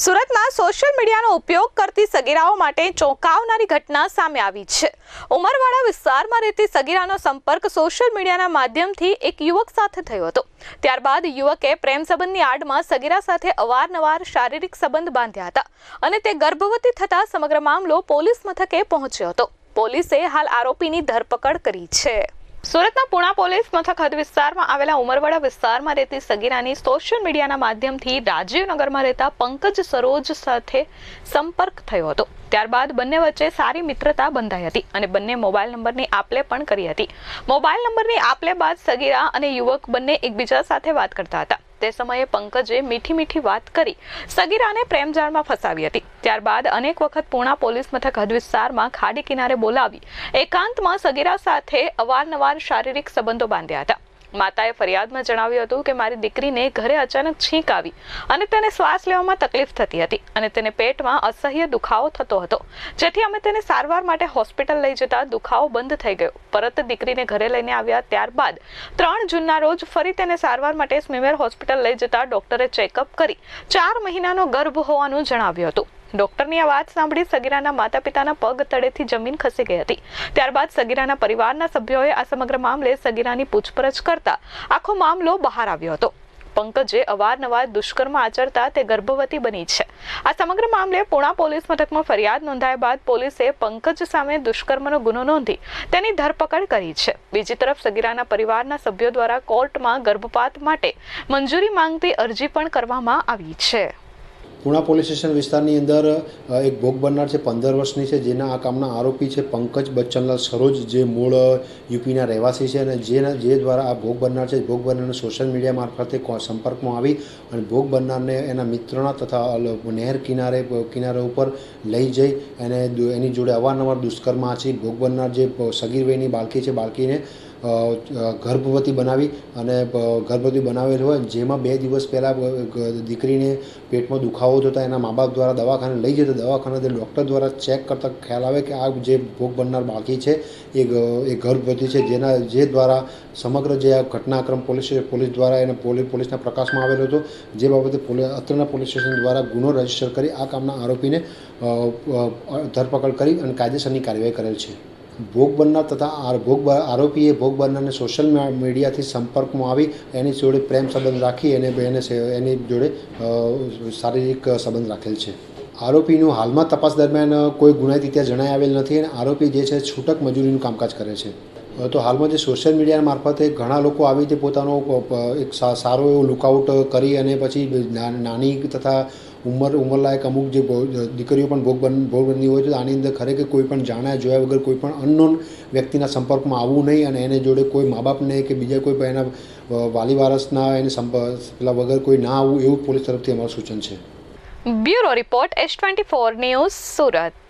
સુરતમાં સોશિયલ મીડિયાનો ઉપયોગ કરતી સગીરાઓ માટે ચોંકાવનારી ઘટના સામે આવી છે. ઉમરવાડા વિસ્તારમાં રહેતી સગીરાનો સંપર્ક સોશિયલ મીડિયાના માધ્યમથી એક યુવક સાથે થયો હતો. ત્યારબાદ યુવકે પ્રેમ સંબંધની આડમાં સગીરા સાથે અવારનવાર શારીરિક સંબંધ બાંધ્યા હતા અને તે ગર્ભવતી થતા સમગ્ર મામલો પોલીસ મથકે પહોંચ્યો હતો. પોલીસે હાલ આરોપીની ધરપકડ કરી છે. સુરતના પુણા પોલીસ મથક હદ વિસ્તારમાં આવેલા ઉમરવાડા વિસ્તારમાં રહેતી સગીરાની સોશિયલ મીડિયાના માધ્યમથી રાજીવનગરમાં રહેતા પંકજ સરોજ સાથે સંપર્ક થયો હતો. ત્યારબાદ બંને વચ્ચે સારી મિત્રતા બંધાઈ હતી અને બંને મોબાઈલ નંબરની આપલે પણ કરી હતી. મોબાઈલ નંબરની આપલે બાદ સગીરા અને યુવક બંને એકબીજા સાથે વાત કરતા હતા. તે સમયે પંકજે મીઠી મીઠી વાત કરી. સગીરાને પ્રેમજાળમાં ફસાવી હતી. ત્યારબાદ અનેક વખત પૂણા પોલીસ મથક હદ વિસ્તારમાં ખાડી કિનારે બોલાવી. એકાંતમાં સગીરા સાથે અવારનવાર શારીરિક સંબંધો બાંધ્યા હતા. માતાએ ફરિયાદમાં જણાવ્યું હતું કે મારી દીકરીને ઘરે અચાનક છીંક આવી અને તેને શ્વાસ લેવામાં તકલીફ થતી હતી અને તેને પેટમાં અસહ્ય દુખાવો થતો હતો. જેથી અમે તેને સારવાર માટે હોસ્પિટલ લઈ જતા દુખાવો બંધ થઈ ગયો. પરત દીકરીને ઘરે લઈને આવ્યા ત્યારબાદ ત્રણ જૂનના રોજ ફરી તેને સારવાર માટે સ્મીમેર હોસ્પિટલ લઈ જતા ડોક્ટરે ચેકઅપ કરી ચાર મહિનાનો ગર્ભ હોવાનું જણાવ્યું હતું. ડોક્ટરની આ વાત સાંભળી સગીરાના માતા પિતાના પગ તળેથી જમીન ખસી ગઈ હતી. ત્યારબાદ સગીરાના પરિવારના સભ્યોએ આ સમગ્ર મામલે સગીરાની પૂછપરછ કરતા આખો મામલો બહાર આવ્યો હતો. પંકજે અવારનવાર દુષ્કર્મ આચરતા તે ગર્ભવતી બની છે. આ સમગ્ર મામલે પુણા પોલીસ મથકમાં ફરિયાદ નોંધાયા બાદ પોલીસે પંકજ સામે દુષ્કર્મનો ગુનો નોંધી તેની ધરપકડ કરી છે. બીજી તરફ સગીરાના પરિવારના સભ્યો દ્વારા કોર્ટમાં ગર્ભપાત માટે મંજૂરી માંગતી અરજી પણ કરવામાં આવી છે. પુણા પોલીસ સ્ટેશન વિસ્તારની અંદર એક ભોગ બનનાર છે, પંદર વર્ષની છે, જેના આ કામના આરોપી છે પંકજ બચ્ચનલાલ સરોજ, જે મૂળ યુપીના રહેવાસી છે અને જેના, જે દ્વારા આ ભોગ બનનાર છે, ભોગ બનનારને સોશિયલ મીડિયા મારફતે સંપર્કમાં આવી અને ભોગ બનનારને એના મિત્રના તથા નહેર કિનારે કિનારે ઉપર લઈ જઈ અને એની જોડે અવારનવાર દુષ્કર્મ આચરી ભોગ બનનાર જે સગીર બાળકી છે, બાળકીને ગર્ભવતી બનાવી અને ગર્ભવતી બનાવેલ હોય જેમાં બે દિવસ પહેલાં દીકરીને પેટમાં દુખાવો થતા એના મા બાપ દ્વારા દવાખાને લઈ જતા દવાખાને ડૉક્ટર દ્વારા ચેક કરતાં ખ્યાલ આવે કે આ જે ભોગ બનનાર બાળકી છે, એ એ ગર્ભવતી છે, જેના, જે દ્વારા સમગ્ર જે આ ઘટનાક્રમ પોલીસ પોલીસ દ્વારા એને પોલીસ પોલીસના પ્રકાશમાં આવેલો હતો, જે બાબતે અત્રના પોલીસ સ્ટેશન દ્વારા ગુનો રજિસ્ટર કરી આ કામના આરોપીને ધરપકડ કરી અને કાયદેસરની કાર્યવાહી કરેલ છે. ભોગ બનનાર તથા આ ભોગ આરોપીએ ભોગ બનનારને સોશિયલ મીડિયાથી સંપર્કમાં આવી, એની જોડે પ્રેમ સંબંધ રાખી એને એને એની જોડે શારીરિક સંબંધ રાખેલ છે. આરોપીનું હાલમાં તપાસ દરમિયાન કોઈ ગુનાહિત ઇતિહાસ જણાઈ આવેલ નથી અને આરોપી જે છે છૂટક મજૂરીનું કામકાજ કરે છે. તો હાલમાં જે સોશિયલ મીડિયા મારફતે ઘણા લોકો આવી રીતે પોતાનો એક સારો એવો લુકઆઉટ કરી અને પછી નાની તથા ઉંમર, ઉંમરલાયક અમુક જે દીકરીઓ પણ ભોગ બન ભોગ બનતી હોય છે આની અંદર ખરેખર કોઈ પણ જાણ્યા, જોયા વગર કોઈ પણ અનનોન વ્યક્તિના સંપર્કમાં આવવું નહીં અને એને જોડે કોઈ મા બાપને કે બીજા કોઈ એના વાલી વારસના એને સંપર્ક પેલા વગર કોઈ ના આવવું એવું પોલીસ તરફથી અમારું સૂચન છે. Bureau report, S twenty four news Surat.